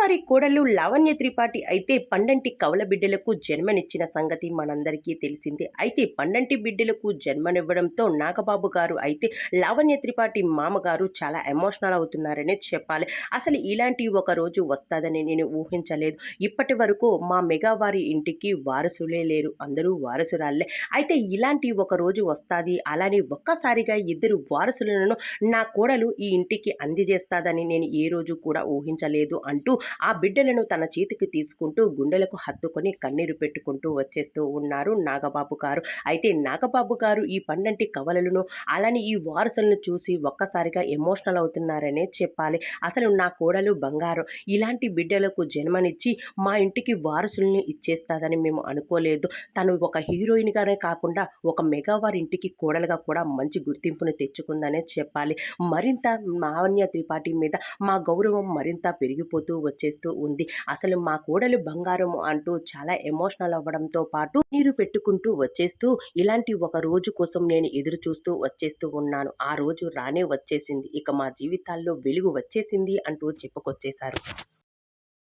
వారి కోడలు లావణ్య త్రిపాఠి అయితే పండంటి కవల బిడ్డలకు జన్మనిచ్చిన సంగతి మనందరికీ తెలిసిందే. అయితే పండంటి బిడ్డలకు జన్మనివ్వడంతో నాగబాబు గారు అయితే లావణ్య త్రిపాఠి మామగారు చాలా ఎమోషనల్ అవుతున్నారనే చెప్పాలి. అసలు ఇలాంటి ఒక రోజు వస్తుందని నేను ఊహించలేదు. ఇప్పటి వరకు మా మెగావారి ఇంటికి వారసులే లేరు. అందరూ వారసురాలే అయితే ఇలాంటి ఒక రోజు వస్తుంది. అలానే ఒక్కసారిగా ఇద్దరు వారసులను నా కోడలు ఈ ఇంటికి అందజేస్తాదని నేను ఏ రోజు కూడా ఊహించలేదు అంటూ ఆ బిడ్డలను తన చేతికి తీసుకుంటూ గుండెలకు హత్తుకొని కన్నీరు పెట్టుకుంటూ వచ్చేస్తూ ఉన్నారు నాగబాబు గారు. అయితే నాగబాబు గారు ఈ పండంటి కవలలను అలానే ఈ వారసులను చూసి ఒక్కసారిగా ఎమోషనల్ అవుతున్నారనే చెప్పాలి. అసలు నా కోడలు బంగారం ఇలాంటి బిడ్డలకు జన్మనిచ్చి మా ఇంటికి వారసుల్ని ఇచ్చేస్తాదని మేము అనుకోలేదు. తను ఒక హీరోయిన్గానే కాకుండా ఒక మెగావారి ఇంటికి కోడలుగా కూడా మంచి గుర్తింపును తెచ్చుకుందనే చెప్పాలి. మరింత మావన్య త్రిపాఠి మీద మా గౌరవం మరింత పెరిగిపోతూ వచ్చేస్తూ ఉంది. అసలు మా కోడలు బంగారం అంటూ చాలా ఎమోషనల్ అవ్వడంతో పాటు నీరు పెట్టుకుంటూ వచ్చేస్తూ ఇలాంటి ఒక రోజు కోసం నేను ఎదురు చూస్తూ వచ్చేస్తూ ఉన్నాను. ఆ రోజు రానే వచ్చేసింది. ఇక మా జీవితాల్లో వెలుగు వచ్చేసింది అంటూ చెప్పుకొచ్చేశారు.